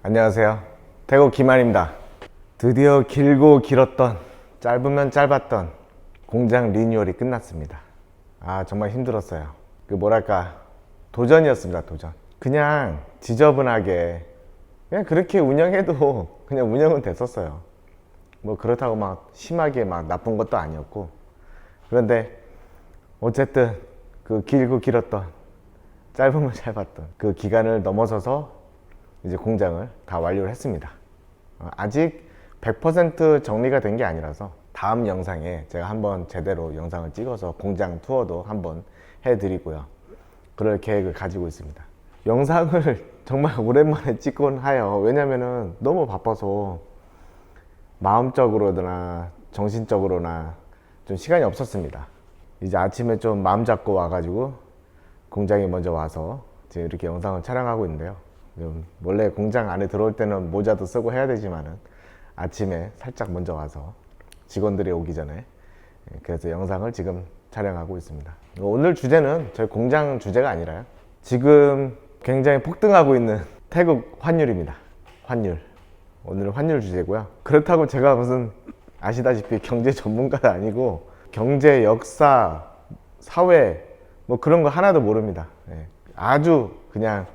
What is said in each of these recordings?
안녕하세요. 태국 김한입니다. 드디어 길고 길었던 짧으면 짧았던 공장 리뉴얼이 끝났습니다. 아 정말 힘들었어요. 그 뭐랄까 도전이었습니다. 도전. 그냥 지저분하게 그냥 그렇게 운영해도 그냥 운영은 됐었어요. 뭐 그렇다고 막 심하게 막 나쁜 것도 아니었고 그런데 어쨌든 그 길고 길었던 짧으면 짧았던 그 기간을 넘어서서 이제 공장을 다 완료를 했습니다. 어, 아직 100% 정리가 된 게 아니라서 다음 영상에 제가 한번 제대로 영상을 찍어서 공장 투어도 한번 해드리고요. 그럴 계획을 가지고 있습니다. 영상을 정말 오랜만에 찍곤 하여 왜냐면은 너무 바빠서 마음적으로나 정신적으로나 좀 시간이 없었습니다. 이제 아침에 좀 마음 잡고 와가지고 공장에 먼저 와서 지금 이렇게 영상을 촬영하고 있는데요. 좀 원래 공장 안에 들어올 때는 모자도 쓰고 해야 되지만은 아침에 살짝 먼저 와서 직원들이 오기 전에 예, 그래서 영상을 지금 촬영하고 있습니다. 오늘 주제는 저희 공장 주제가 아니라요. 지금 굉장히 폭등하고 있는 태국 환율입니다. 환율. 오늘은 환율 주제고요. 그렇다고 제가 무슨 아시다시피 경제 전문가도 아니고 경제, 역사, 사회 뭐 그런 거 하나도 모릅니다. 예. 아주 그냥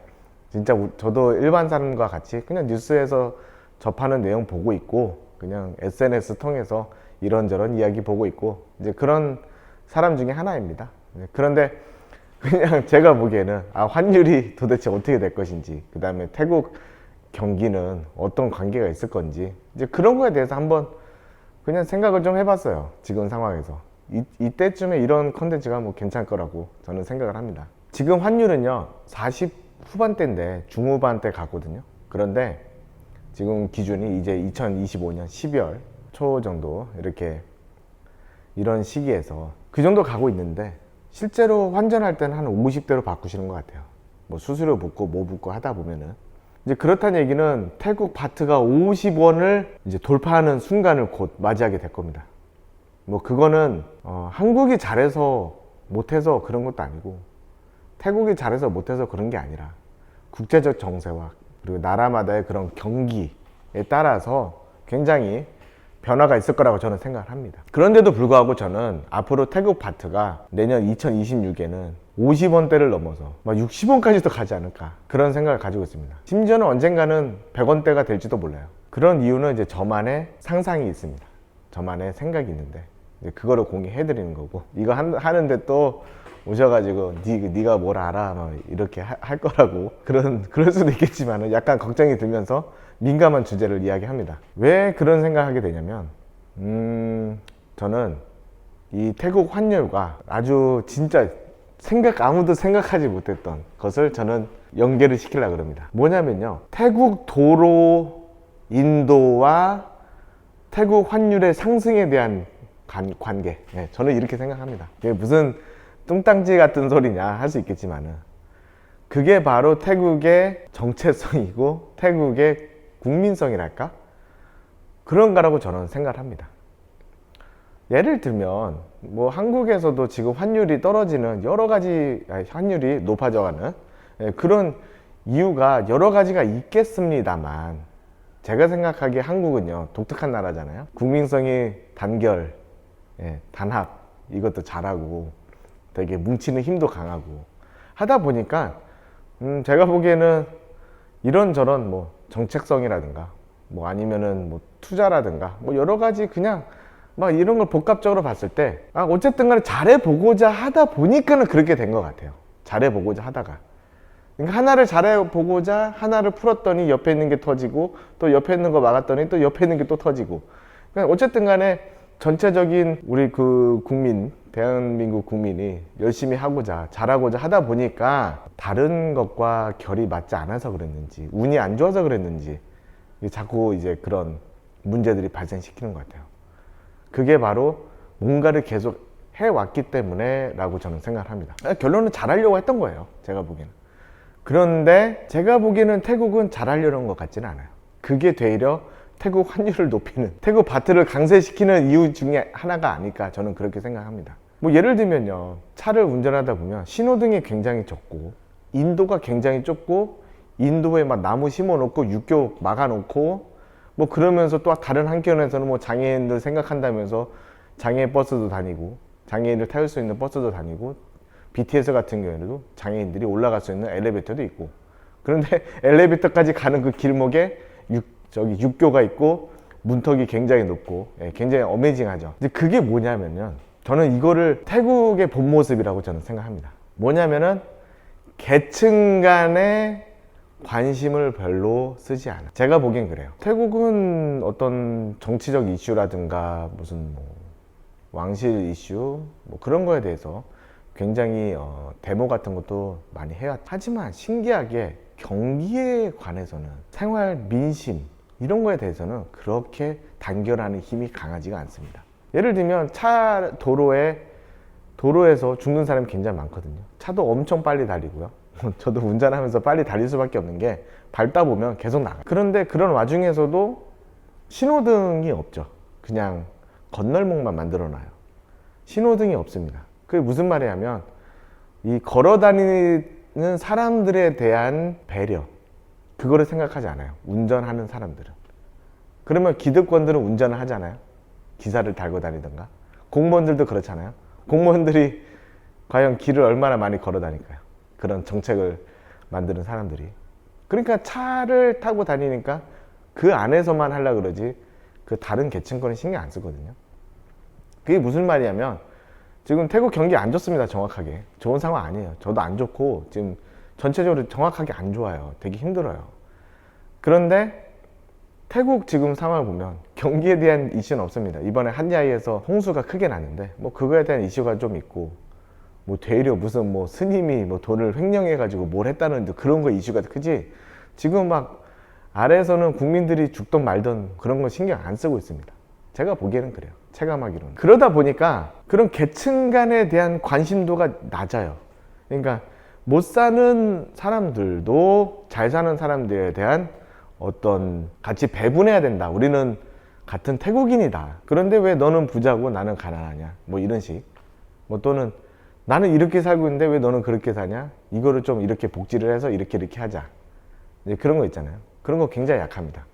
진짜 우- 저도 일반 사람과 같이 그냥 뉴스에서 접하는 내용 보고 있고 그냥 SNS 통해서 이런저런 이야기 보고 있고 이제 그런 사람 중에 하나입니다. 네, 그런데 그냥 제가 보기에는 아 환율이 도대체 어떻게 될 것인지 그 다음에 태국 경기는 어떤 관계가 있을 건지 이제 그런 거에 대해서 한번 그냥 생각을 좀 해봤어요. 지금 상황에서. 이, 이때쯤에 이런 컨텐츠가 뭐 괜찮을 거라고 저는 생각을 합니다. 지금 환율은요, 40 후반대인데 중후반대 가거든요. 그런데 지금 기준이 이제 2025년 12월 초 정도 이렇게 이런 시기에서 그 정도 가고 있는데 실제로 환전할 때는 한 50대로 바꾸시는 것 같아요. 뭐 수수료 붙고 뭐 붙고 하다 보면은 이제 그렇다는 얘기는 태국 바트가 50원을 이제 돌파하는 순간을 곧 맞이하게 될 겁니다. 뭐 그거는 어, 한국이 잘해서 못해서 그런 것도 아니고 태국이 잘해서 못해서 그런 게 아니라 국제적 정세와 그리고 나라마다의 그런 경기에 따라서 굉장히 변화가 있을 거라고 저는 생각을 합니다. 그런데도 불구하고 저는 앞으로 태국 바트가 내년 2026에는 50원대를 넘어서 막 60원까지도 가지 않을까 그런 생각을 가지고 있습니다. 심지어는 언젠가는 100원대가 될지도 몰라요. 그런 이유는 이제 저만의 상상이 있습니다. 저만의 생각이 있는데 그거를 공개해 드리는 거고 이거 한- 하는데 또 오셔가지고 니, 네가 뭘 알아 막 이렇게 하- 할 거라고 그런 그럴 수도 있겠지만 약간 걱정이 들면서 민감한 주제를 이야기합니다. 왜 그런 생각하게 되냐면 음 저는 이 태국 환율과 아주 진짜 생각 아무도 생각하지 못했던 것을 저는 연계를 시키려고 그럽니다. 뭐냐면요. 태국 도로 인도와 태국 환율의 상승에 대한 관, 관계. 예, 저는 이렇게 생각합니다. 이게 무슨 뚱땅지 같은 소리냐 할 수 있겠지만은 그게 바로 태국의 정체성이고 태국의 국민성이랄까? 그런가라고 저는 생각을 합니다. 예를 들면 뭐 한국에서도 지금 환율이 떨어지는 여러 가지 환율이 높아져가는 예, 그런 이유가 여러 가지가 있겠습니다만 제가 생각하기에 한국은요 독특한 나라잖아요 국민성이 단결 예, 단합 이것도 잘하고 되게 뭉치는 힘도 강하고 하다 보니까 음, 제가 보기에는 이런저런 뭐 정책성이라든가 뭐 아니면은 뭐 투자라든가 뭐 여러 가지 그냥 막 이런 걸 복합적으로 봤을 때 아, 어쨌든 간에 잘해보고자 하다 보니까는 그렇게 된 것 같아요. 잘해보고자 하다가. 그러니까 하나를 잘해보고자 하나를 풀었더니 옆에 있는 게 터지고 또 옆에 있는 거 막았더니 또 옆에 있는 게 또 터지고. 그러니까 어쨌든 간에 전체적인 우리 그 국민, 대한민국 국민이 열심히 하고자, 잘하고자 하다 보니까 다른 것과 결이 맞지 않아서 그랬는지, 운이 안 좋아서 그랬는지, 자꾸 이제 그런 문제들이 발생시키는 것 같아요. 그게 바로 뭔가를 계속 해왔기 때문에 라고 저는 생각을 합니다. 결론은 잘하려고 했던 거예요. 제가 보기에는. 그런데 제가 보기에는 태국은 잘하려는 것 같지는 않아요. 그게 되려 태국 환율을 높이는, 태국 바트를 강세시키는 이유 중에 하나가 아닐까 저는 그렇게 생각합니다. 뭐 예를 들면요. 차를 운전하다 보면 신호등이 굉장히 적고, 인도가 굉장히 좁고, 인도에 막 나무 심어놓고 육교 막아놓고 뭐 그러면서 또 다른 한켠에서는 뭐 장애인들 생각한다면서 장애인 버스도 다니고 장애인을 태울 수 있는 버스도 다니고 BTS 같은 경우에도 장애인들이 올라갈 수 있는 엘리베이터도 있고 그런데 엘리베이터까지 가는 그 길목에 육, 저기 육교가 있고 문턱이 굉장히 높고 예, 굉장히 어메이징하죠. 근데 그게 뭐냐면요. 저는 이거를 태국의 본 모습이라고 저는 생각합니다. 뭐냐면은 계층 간의 관심을 별로 쓰지 않아. 제가 보기엔 그래요. 태국은 어떤 정치적 이슈라든가 무슨 뭐 왕실 이슈 뭐 그런 거에 대해서 굉장히 어, 데모 같은 것도 많이 해요. 하지만 신기하게 경기에 관해서는 생활 민심 이런 거에 대해서는 그렇게 단결하는 힘이 강하지가 않습니다. 예를 들면 차 도로에 도로에서 죽는 사람이 굉장히 많거든요. 차도 엄청 빨리 달리고요. 저도 운전하면서 빨리 달릴 수밖에 없는 게 밟다 보면 계속 나가. 그런데 그런 와중에서도 신호등이 없죠. 그냥 건널목만 만들어 놔요. 신호등이 없습니다. 그게 무슨 말이냐면 이 걸어 다니는 사람들에 대한 배려 그거를 생각하지 않아요. 운전하는 사람들은. 그러면 기득권들은 운전을 하잖아요. 기사를 달고 다니던가. 공무원들도 그렇잖아요. 공무원들이 과연 길을 얼마나 많이 걸어 다닐까요? 그런 정책을 만드는 사람들이. 그러니까 차를 타고 다니니까 그 안에서만 하려 그러지 그 다른 계층권은 신경 안 쓰거든요. 그게 무슨 말이냐면 지금 태국 경기 안 좋습니다. 정확하게. 좋은 상황 아니에요. 저도 안 좋고 지금 전체적으로 정확하게 안 좋아요. 되게 힘들어요. 그런데 태국 지금 상황을 보면 경기에 대한 이슈는 없습니다. 이번에 한야이에서 홍수가 크게 났는데 뭐 그거에 대한 이슈가 좀 있고 뭐 되려 무슨 뭐 스님이 뭐 돈을 횡령해 가지고 뭘 했다는 그런 거 이슈가 크지 지금 막 아래에서는 국민들이 죽던 말던 그런 거 신경 안 쓰고 있습니다. 제가 보기에는 그래요. 체감하기로는. 그러다 보니까 그런 계층 간에 대한 관심도가 낮아요. 그러니까 못 사는 사람들도 잘 사는 사람들에 대한 어떤 같이 배분해야 된다. 우리는 같은 태국인이다. 그런데 왜 너는 부자고 나는 가난하냐? 뭐 이런 식. 뭐 또는 나는 이렇게 살고 있는데 왜 너는 그렇게 사냐? 이거를 좀 이렇게 복지를 해서 이렇게 이렇게 하자. 이제 그런 거 있잖아요. 그런 거 굉장히 약합니다.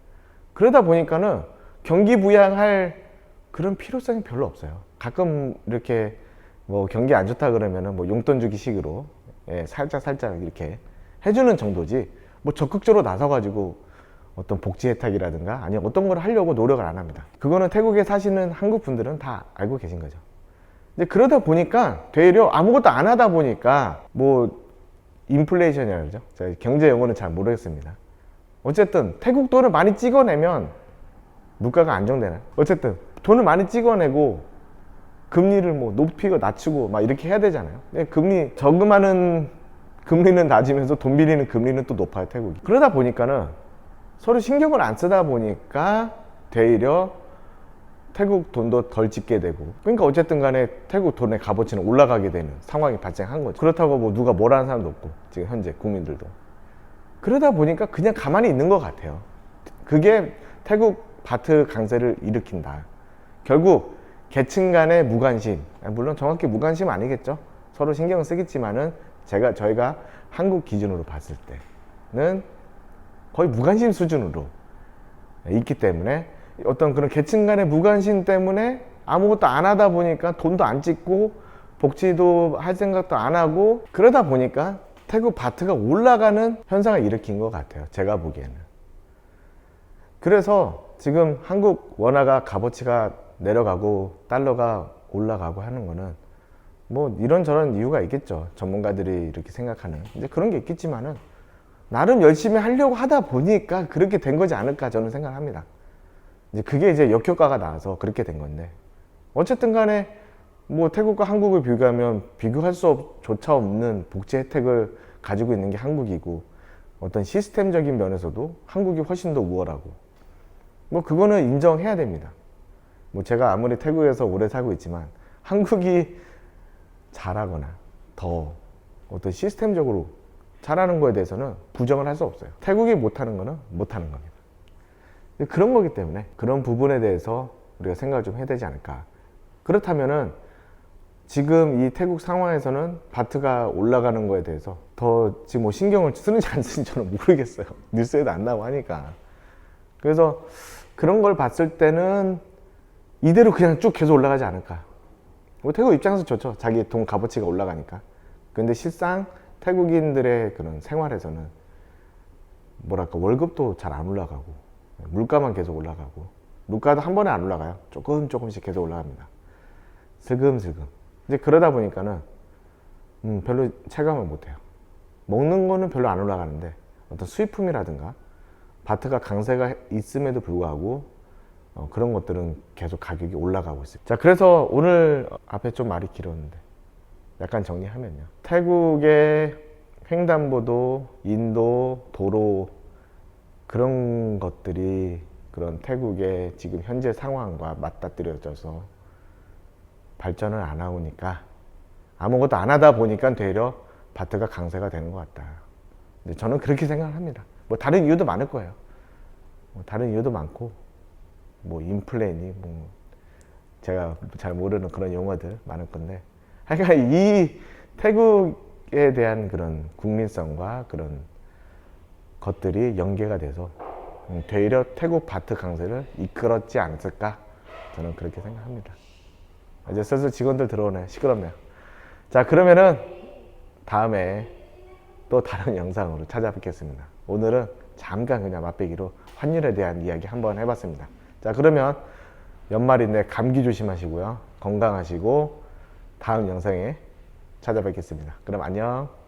그러다 보니까는 경기 부양할 그런 필요성이 별로 없어요. 가끔 이렇게 뭐 경기 안 좋다 그러면은 뭐 용돈 주기 식으로 예, 살짝 살짝 이렇게 해주는 정도지 뭐 적극적으로 나서가지고 어떤 복지 혜택이라든가 아니면 어떤 걸 하려고 노력을 안 합니다. 그거는 태국에 사시는 한국 분들은 다 알고 계신 거죠. 근데 그러다 보니까 되려 아무것도 안 하다 보니까 뭐 인플레이션이라 그러죠. 제가 경제 용어는 잘 모르겠습니다. 어쨌든 태국 돈을 많이 찍어내면 물가가 안정되나요? 어쨌든 돈을 많이 찍어내고 금리를 뭐 높이고 낮추고 막 이렇게 해야 되잖아요. 근데 금리 저금하는 금리는 낮으면서 돈 빌리는 금리는 또 높아요 태국이. 그러다 보니까는 서로 신경을 안 쓰다 보니까 되려 태국 돈도 덜 찍게 되고 그러니까 어쨌든 간에 태국 돈의 값어치는 올라가게 되는 상황이 발생한 거죠. 그렇다고 뭐 누가 뭐라는 사람도 없고 지금 현재 국민들도 그러다 보니까 그냥 가만히 있는 것 같아요. 그게 태국 바트 강세를 일으킨다. 결국 계층 간의 무관심, 물론 정확히 무관심 아니겠죠. 서로 신경을 쓰겠지만은 제가 저희가 한국 기준으로 봤을 때는 거의 무관심 수준으로 있기 때문에 어떤 그런 계층 간의 무관심 때문에 아무것도 안 하다 보니까 돈도 안 찍고 복지도 할 생각도 안 하고 그러다 보니까 태국 바트가 올라가는 현상을 일으킨 것 같아요. 제가 보기에는. 그래서 지금 한국 원화가 값어치가 내려가고 달러가 올라가고 하는 거는 뭐 이런저런 이유가 있겠죠. 전문가들이 이렇게 생각하는. 이제 그런 게 있겠지만은 나름 열심히 하려고 하다 보니까 그렇게 된 거지 않을까 저는 생각합니다. 이제 그게 이제 역효과가 나와서 그렇게 된 건데 어쨌든 간에 뭐 태국과 한국을 비교하면 비교할 수조차 없는 복지 혜택을 가지고 있는 게 한국이고 어떤 시스템적인 면에서도 한국이 훨씬 더 우월하고 뭐 그거는 인정해야 됩니다. 뭐 제가 아무리 태국에서 오래 살고 있지만 한국이 잘하거나 더 어떤 시스템적으로 잘하는 거에 대해서는 부정을 할 수 없어요. 태국이 못하는 거는 못하는 겁니다. 그런 거기 때문에 그런 부분에 대해서 우리가 생각을 좀 해야 되지 않을까. 그렇다면은 지금 이 태국 상황에서는 바트가 올라가는 거에 대해서 더 지금 뭐 신경을 쓰는지 안 쓰는지 저는 모르겠어요. 뉴스에도 안 나오고 하니까. 그래서 그런 걸 봤을 때는 이대로 그냥 쭉 계속 올라가지 않을까. 뭐 태국 입장에서 좋죠. 자기 돈 값어치가 올라가니까. 근데 실상 태국인들의 그런 생활에서는 뭐랄까 월급도 잘 안 올라가고 물가만 계속 올라가고 물가도 한 번에 안 올라가요. 조금 조금씩 계속 올라갑니다. 슬금슬금. 이제 그러다 보니까는 음, 별로 체감을 못해요. 먹는 거는 별로 안 올라가는데 어떤 수입품이라든가 바트가 강세가 있음에도 불구하고 어, 그런 것들은 계속 가격이 올라가고 있어요. 자, 그래서 오늘 앞에 좀 말이 길었는데 약간 정리하면요. 태국의 횡단보도, 인도, 도로 그런 것들이 그런 태국의 지금 현재 상황과 맞닥뜨려져서 발전을 안 하니까 아무것도 안 하다 보니까 되려 바트가 강세가 되는 것 같다. 근데 저는 그렇게 생각을 합니다. 뭐 다른 이유도 많을 거예요. 뭐 다른 이유도 많고 뭐 인플레니 뭐 제가 잘 모르는 그런 용어들 많을 건데 하여간 이 태국에 대한 그런 국민성과 그런 것들이 연계가 돼서 음, 되려 태국 바트 강세를 이끌었지 않았을까 저는 그렇게 생각합니다. 이제 슬슬 직원들 들어오네 시끄럽네요. 자 그러면은 다음에 또 다른 영상으로 찾아뵙겠습니다. 오늘은 잠깐 그냥 맛배기로 환율에 대한 이야기 한번 해봤습니다. 자 그러면 연말인데 감기 조심하시고요. 건강하시고 다음 영상에 찾아뵙겠습니다. 그럼 안녕.